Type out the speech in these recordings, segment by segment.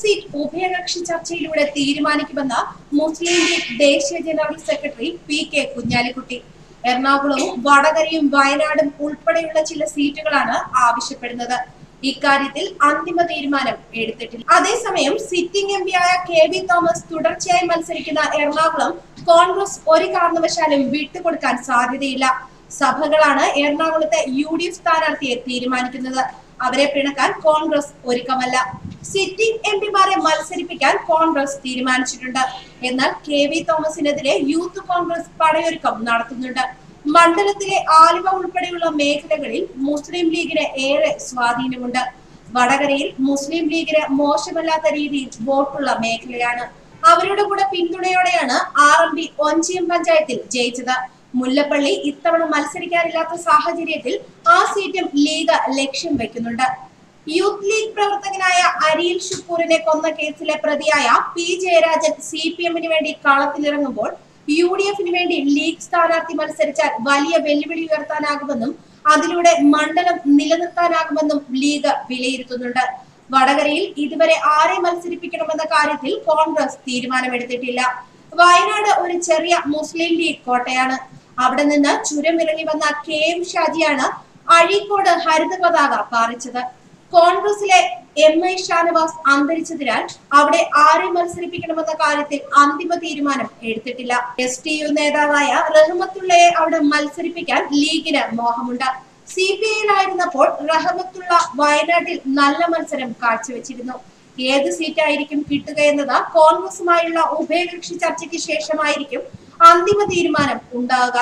Seat ഉഭയകക്ഷി ചർച്ചയിലൂടെ തീരുമാനിക്കുമെന്ന് മുസ്ലിം ലീഗ് ദേശീയ general secretary P K Kunhalikutty. എറണാകുളവും വടകരയും വയനാടും ഉൾപ്പെടെയുള്ള ചില സീറ്റുകളാണ് ആവശ്യപ്പെടുന്നത്. ഇക്കാര്യത്തിൽ അന്തിമ തീരുമാനം എടുത്തിട്ടില്ല. അതേസമയം സിറ്റിംഗ് എം പിയായ കെ വി തോമസ് തുടർച്ചയായി മത്സരിക്കുന്ന എറണാകുളം കോൺഗ്രസ് ഒരു കാരണവശാലും വിട്ടുകൊടുക്കാൻ സാധ്യതയില്ല. സഭകളാണ് എറണാകുളത്തെ യു ഡി എഫ് സ്ഥാനാർത്ഥിയെ തീരുമാനിക്കുന്നത്. അവരെ പിണക്കാൻ കോൺഗ്രസ് ഒരുക്കമല്ല. സിറ്റിംഗ് എം പിമാരെ മത്സരിപ്പിക്കാൻ കോൺഗ്രസ് തീരുമാനിച്ചിട്ടുണ്ട്. എന്നാൽ കെ വി തോമസിനെതിരെ യൂത്ത് കോൺഗ്രസ് പടയൊരുക്കം നടത്തുന്നുണ്ട്. മണ്ഡലത്തിലെ ആലുവ ഉൾപ്പെടെയുള്ള മേഖലകളിൽ മുസ്ലിം ലീഗിന് ഏറെ സ്വാധീനമുണ്ട്. വടകരയിൽ മുസ്ലിം ലീഗിന് മോശമല്ലാത്ത രീതിയിൽ വോട്ടുള്ള മേഖലയാണ്. അവരുടെ കൂടെ പിന്തുണയോടെയാണ് ആർ എം പി ഒഞ്ചിയം പഞ്ചായത്തിൽ ജയിച്ചത്. മുല്ലപ്പള്ളി ഇത്തവണ മത്സരിക്കാനില്ലാത്ത സാഹചര്യത്തിൽ ആ സീറ്റും ലീഗ് ലക്ഷ്യം വെക്കുന്നുണ്ട്. യൂത്ത് ലീഗ് പ്രവർത്തകനായ അരിയിൽ ഷുക്കൂറിനെ കൊന്ന കേസിലെ പ്രതിയായ പി ജയരാജൻ സി പി എമ്മിന് വേണ്ടി കളത്തിലിറങ്ങുമ്പോൾ യു ഡി എഫിന് വേണ്ടി ലീഗ് സ്ഥാനാർത്ഥി മത്സരിച്ചാൽ വലിയ വെല്ലുവിളി ഉയർത്താനാകുമെന്നും അതിലൂടെ മണ്ഡലം നിലനിർത്താനാകുമെന്നും ലീഗ് വിലയിരുത്തുന്നുണ്ട്. വടകരയിൽ ഇതുവരെ ആരെ മത്സരിപ്പിക്കണമെന്ന കാര്യത്തിൽ കോൺഗ്രസ് തീരുമാനമെടുത്തിട്ടില്ല. വയനാട് ഒരു ചെറിയ മുസ്ലിം ലീഗ് കോട്ടയാണ്. അവിടെ നിന്ന് ചുരമിറങ്ങി വന്ന കെ എം ഷാജിയാണ് അഴീക്കോട് ഹരിത പതാക പാറിച്ചത്. കോൺഗ്രസിലെ എം ഐ ഷാനവാസ് അന്തരിച്ചതിനാൽ അവിടെ ആരെ മത്സരിപ്പിക്കണമെന്ന കാര്യത്തിൽ അന്തിമ തീരുമാനം എടുത്തിട്ടില്ല. എസ് ടി യു നേതാവായ റഹ്മത്തുള്ളയെ അവിടെ മത്സരിപ്പിക്കാൻ ലീഗിന് മോഹമുണ്ട്. സി പി ഐയിലായിരുന്നപ്പോൾ റഹ്മത്തുള്ള വയനാട്ടിൽ നല്ല മത്സരം കാഴ്ചവെച്ചിരുന്നു. ഏത് സീറ്റായിരിക്കും കിട്ടുക എന്നത് കോൺഗ്രസുമായുള്ള ഉഭയകക്ഷി ചർച്ചയ്ക്ക് ശേഷമായിരിക്കും അന്തിമ തീരുമാനം ഉണ്ടാവുക.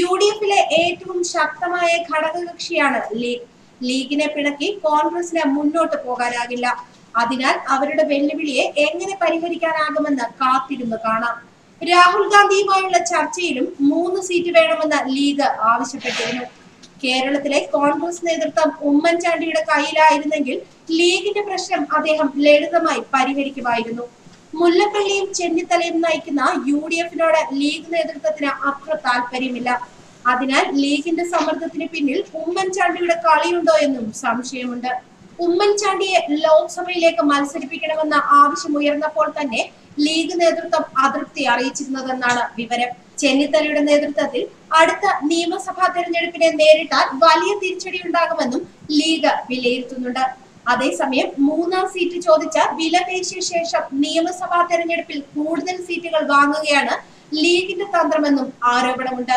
യു ഡി എഫിലെ ഏറ്റവും ശക്തമായ ഘടകകക്ഷിയാണ് ലീഗ്. ലീഗിനെ പിണക്കി കോൺഗ്രസിന് മുന്നോട്ട് പോകാനാകില്ല. അതിനാൽ അവരുടെ വെല്ലുവിളിയെ എങ്ങനെ പരിഹരിക്കാനാകുമെന്ന് കാത്തിരുന്ന് കാണാം. രാഹുൽ ഗാന്ധിയുമായുള്ള ചർച്ചയിലും മൂന്ന് സീറ്റ് വേണമെന്ന് ലീഗ് ആവശ്യപ്പെട്ടിരുന്നു. കേരളത്തിലെ കോൺഗ്രസ് നേതൃത്വം ഉമ്മൻചാണ്ടിയുടെ കയ്യിലായിരുന്നെങ്കിൽ ലീഗിന്റെ പ്രശ്നം അദ്ദേഹം ലളിതമായി പരിഹരിക്കുമായിരുന്നു. മുല്ലപ്പള്ളിയും ചെന്നിത്തലയും നയിക്കുന്ന യു ഡി എഫിനോട് ലീഗ് നേതൃത്വത്തിന് അത്ര താല്പര്യമില്ല അതിനാൽ ലീഗിന്റെ സമ്മർദ്ദത്തിന് പിന്നിൽ ഉമ്മൻചാണ്ടിയുടെ കളിയുണ്ടോ എന്നും സംശയമുണ്ട്. ഉമ്മൻചാണ്ടിയെ ലോക്സഭയിലേക്ക് മത്സരിപ്പിക്കണമെന്ന ആവശ്യം ഉയർന്നപ്പോൾ തന്നെ ലീഗ് നേതൃത്വം അതൃപ്തി അറിയിച്ചിരുന്നതെന്നാണ് വിവരം. ചെന്നിത്തലയുടെ നേതൃത്വത്തിൽ അടുത്ത നിയമസഭാ തെരഞ്ഞെടുപ്പിനെ നേരിട്ടാൽ വലിയ തിരിച്ചടി ഉണ്ടാകുമെന്നും ലീഗ് വിലയിരുത്തുന്നുണ്ട്. അതേസമയം മൂന്നാം സീറ്റ് ചോദിച്ച വിലപേശിയ ശേഷം നിയമസഭാ തെരഞ്ഞെടുപ്പിൽ കൂടുതൽ സീറ്റുകൾ വാങ്ങുകയാണ് ലീഗിന്റെ തന്ത്രമെന്നും ആരോപണമുണ്ട്.